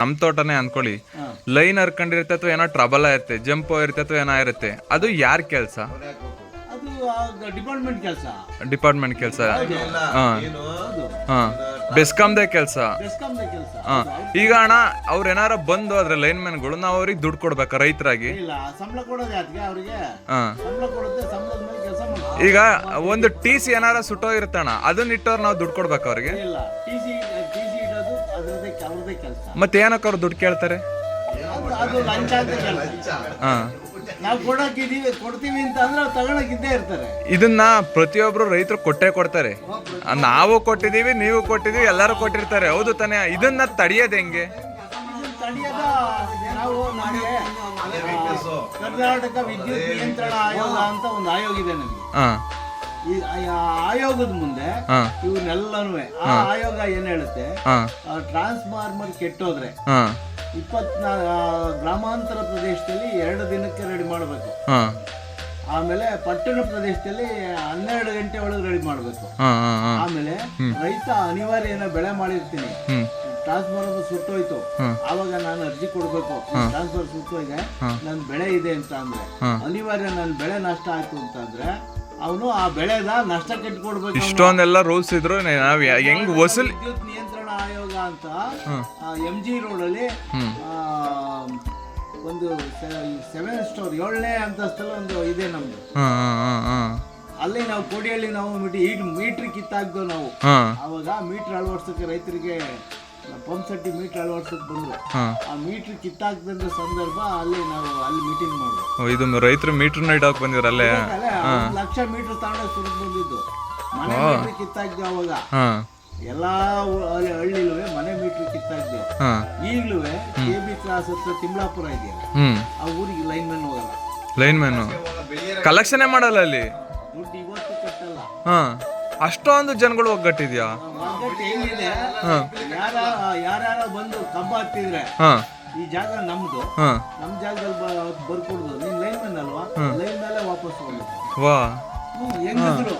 ನಮ್ ತೋಟನೇ ಅನ್ಕೊಳ್ಳಿ. ಲೈನ್ ಹರ್ಕೊಂಡಿರುತ್ತೆ ಅಥವಾ ಏನೋ ಟ್ರಬಲ್ ಇರುತ್ತೆ ಜಂಪ್ ಇರುತ್ತೆ ಅಥವಾ ಏನೋ ಇರುತ್ತೆ ಅದು ಯಾರ ಕೆಲಸ? ಅದು ಡಿಪಾರ್ಟ್ಮೆಂಟ್ ಕೆಲಸ. ಡಿಪಾರ್ಟ್ಮೆಂಟ್ ಕೆಲಸ. ಹಾ. ಹೌದು ಹಾ. ಬೆಸ್ಕಾಮ್ದೇ ಕೆಲಸ. ಈಗ ಅಣ್ಣ ಅವ್ರ ಏನಾರ ಬಂದು ಅದ್ರ ಲೈನ್ ಮ್ಯಾನ್ಗಳು ನಾವು ಅವ್ರಿಗೆ ದುಡ್ಡು ಕೊಡ್ಬೇಕಾ ರೈತರಾಗಿ? ಈಗ ಒಂದು ಟಿ ಸಿ ಏನಾರ ಸುಟ್ಟೋಗಿರುತ್ತಣ್ಣ ಅದನ್ನ ಇಟ್ಟವ್ರು ನಾವು ದುಡ್ಡು ಕೊಡ್ಬೇಕು ಅವ್ರಿಗೆ? ಕೆಲಸ. ಮತ್ತೆ ಏನಕ್ಕೆ ಅವ್ರು ದುಡ್ಡು ಕೇಳ್ತಾರೆ? ಅದು ಅದು ಲಂಚ ಅಂತ ಹಾ. ನಾವು ಕೊಡಕ್ಕಿದೀವಿ ಕೊಡ್ತೀವಿ ಅಂತ ಅಂದ್ರೆ ಅವ್ರು ತಗೊಳಕ್ ಇದ್ದೇ ಇರ್ತಾರೆ. ಇದನ್ನ ಪ್ರತಿಯೊಬ್ರು ರೈತರು ಕೊಟ್ಟೇ ಕೊಡ್ತಾರೆ. ಆ, ನಾವು ಕೊಟ್ಟಿದೀವಿ ನೀವು ಕೊಟ್ಟಿದೀವಿ ಎಲ್ಲರೂ ಕೊಟ್ಟಿರ್ತಾರೆ. ಹೌದು ತಾನೇ? ಇದನ್ನ ತಡಿಯೋದು ಹೆಂಗೆ? ಇದನ್ನ ತಡೆಯೋದ ನಾವು ನಮಗೆ ಕರ್ನಾಟಕ ವಿದ್ಯುತ್ ನಿಯಂತ್ರಣ ಆಯೋಗ ಅಂತ ಒಂದು ಆಯೋಗ ಇದೆ ನಮಗೆ. ಹಾ. ಈ ಆಯೋಗದ ಮುಂದೆ ಇವನ್ನೆಲ್ಲನೂ ಆ ಆಯೋಗ ಏನ್ ಹೇಳುತ್ತೆ? ಟ್ರಾನ್ಸ್ಫಾರ್ಮರ್ ಕೆಟ್ಟೋದ್ರೆ ಇಪ್ಪತ್ನಾಲ್ ಇಪ್ಪತ್ನಾ ಗ್ರಾಮಾಂತರ ಪ್ರದೇಶದಲ್ಲಿ ಎರಡು ದಿನಕ್ಕೆ ರೆಡಿ ಮಾಡಬೇಕು. ಆಮೇಲೆ ಪಟ್ಟಣ ಪ್ರದೇಶದಲ್ಲಿ ಹನ್ನೆರಡು ಗಂಟೆ ಒಳಗೆ ರೆಡಿ ಮಾಡಬೇಕು. ಆಮೇಲೆ ರೈತ ಅನಿವಾರ್ಯ ಏನೋ ಬೆಳೆ ಮಾಡಿರ್ತೀನಿ. ಟ್ರಾನ್ಸ್ಫಾರ್ಮರ್ ಸುಟ್ಟೋಯ್ತು. ಆವಾಗ ನಾನು ಅರ್ಜಿ ಕೊಡ್ಬೇಕು. ಟ್ರಾನ್ಸ್ಫಾರ್ಮರ್ ಸುಟ್ಟೋಯ್ದೆ ನನ್ನ ಬೆಳೆ ಇದೆ ಅಂತ ಅಂದ್ರೆ ಅನಿವಾರ್ಯ ನನ್ನ ಬೆಳೆ ನಷ್ಟ ಆಯ್ತು ಅಂತಂದ್ರೆ ಅವನು ಆ ಬೆಳೆದ ನಷ್ಟ ಕಟ್ಕೊಡ್ಬೇಕು. ಇಷ್ಟೊಂದೆಲ್ಲ ರೂಲ್ಸ್ ಇದ್ರು ನಾವ್ ಹೆಂಗ್ ವಸೂಲ್ ವಿದ್ಯುತ್ ನಿಯಂತ್ರಣ ಆಯೋಗ ಅಂತ. ಎಂ ಜಿ ರೋಡ್ ಅಲ್ಲಿ ಒಂದು ಸೆವೆನ್ ಸ್ಟೋರ್ ಏಳನೇ ಅಂತಸ್ತಲ್ಲಿ ಒಂದು ಇದೆ ನಮ್ದು. ಅಲ್ಲಿ ನಾವು ಕೋಡಿಯಲ್ಲಿ ನಾವು ಮೀಟರ್ ಮೀಟ್ರ್ ಕಿತ್ತಾಕ್ದು ನಾವು. ಅವಾಗ ಮೀಟರ್ ಮೀಟ್ರ್ ಅಳವಡ್ಸೋಕೆ ರೈತರಿಗೆ ಪಂಪ್ ಸೆಟ್ಟಿ ಮೀಟ್ರ್ ಅಳವಡ್ಸೋಕೆ ಬಂದ್ರು. ಹಾ. ಆ ಮೀಟರ್ ಕಿತ್ತಾಕ್ದಂತ ಸಂದರ್ಭ ಅಲ್ಲಿ ನಾವು ಅಲ್ಲಿ ಮೀಟಿಂಗ್ ಮಾಡಿದ್ವಿ. ಓ, ಇದು ರೈತರು ಮೀಟರ್ ಇಡೋಕ್ ಬಂದಿರ ಅಲ್ಲೇ? ಒಂದ್ ಲಕ್ಷ ಮೀಟರ್ ತಾಣ ಸುರಿದು ಬಂದಿದ್ದು. ಮನೆ ಮೀಟ್ರ್ ಕಿತ್ತಾಕ್ದೆ ಅವಾಗ. ಹಾ. ಎಲ್ಲಾ ಅಲ್ಲಿ ಹಳ್ಳಿ- ಹಳ್ಳಿಲುವೆ ಮನೆ ಮೀಟರ್ ಕಿತ್ತಾಕ್ದೆ. ಹಾ. ಈಗ್ಲೂ ಕೆ ಬಿ ಕ್ರಾಸ್ ಹತ್ರ ತಿಮ್ಲಾಪುರ ಇದೆಯಲ್ಲ ಆ ಊರಿಗೆ ಲೈನ್ ಮ್ಯಾನ್ ಹೋಗಲ್ಲ. ಲೈನ್ ಮ್ಯಾನು ಕಲೆಕ್ಷನ್ ಮಾಡಲ್ಲ ಅಲ್ಲಿ? ದುಡ್ಡು ಇವತ್ತು ಕಟ್ಟಲ್ಲ. ಹಾ. ಅಷ್ಟೊಂದು ಜನಗಳು ಒಗ್ಗಟ್ಟಿದ್ಯಾ? ಒಗ್ಗಟ್ಟು ಹೆಂಗಿದೆ ಯಾರ ಯಾರ್ಯಾರ ಬಂದು ಕಬ್ಬ ಹತ್ತಿದ್ರೆ ಹಾ. ಈ ಜಾಗ ನಮ್ದು. ಹಾ. ನಮ್ ಜಾಗದಲ್ಲಿ ಬರ್ಕೊಡುದು. ನೀನ್ ಲೈನ್ ಮೇಲೆ ಅಲ್ವಾ ಲೈನ್ ಮೇಲೆ ವಾಪಸ್ ಹೋಗ್ಬೇಕು ವಾ. ಹೆಂಗಸ್ರು?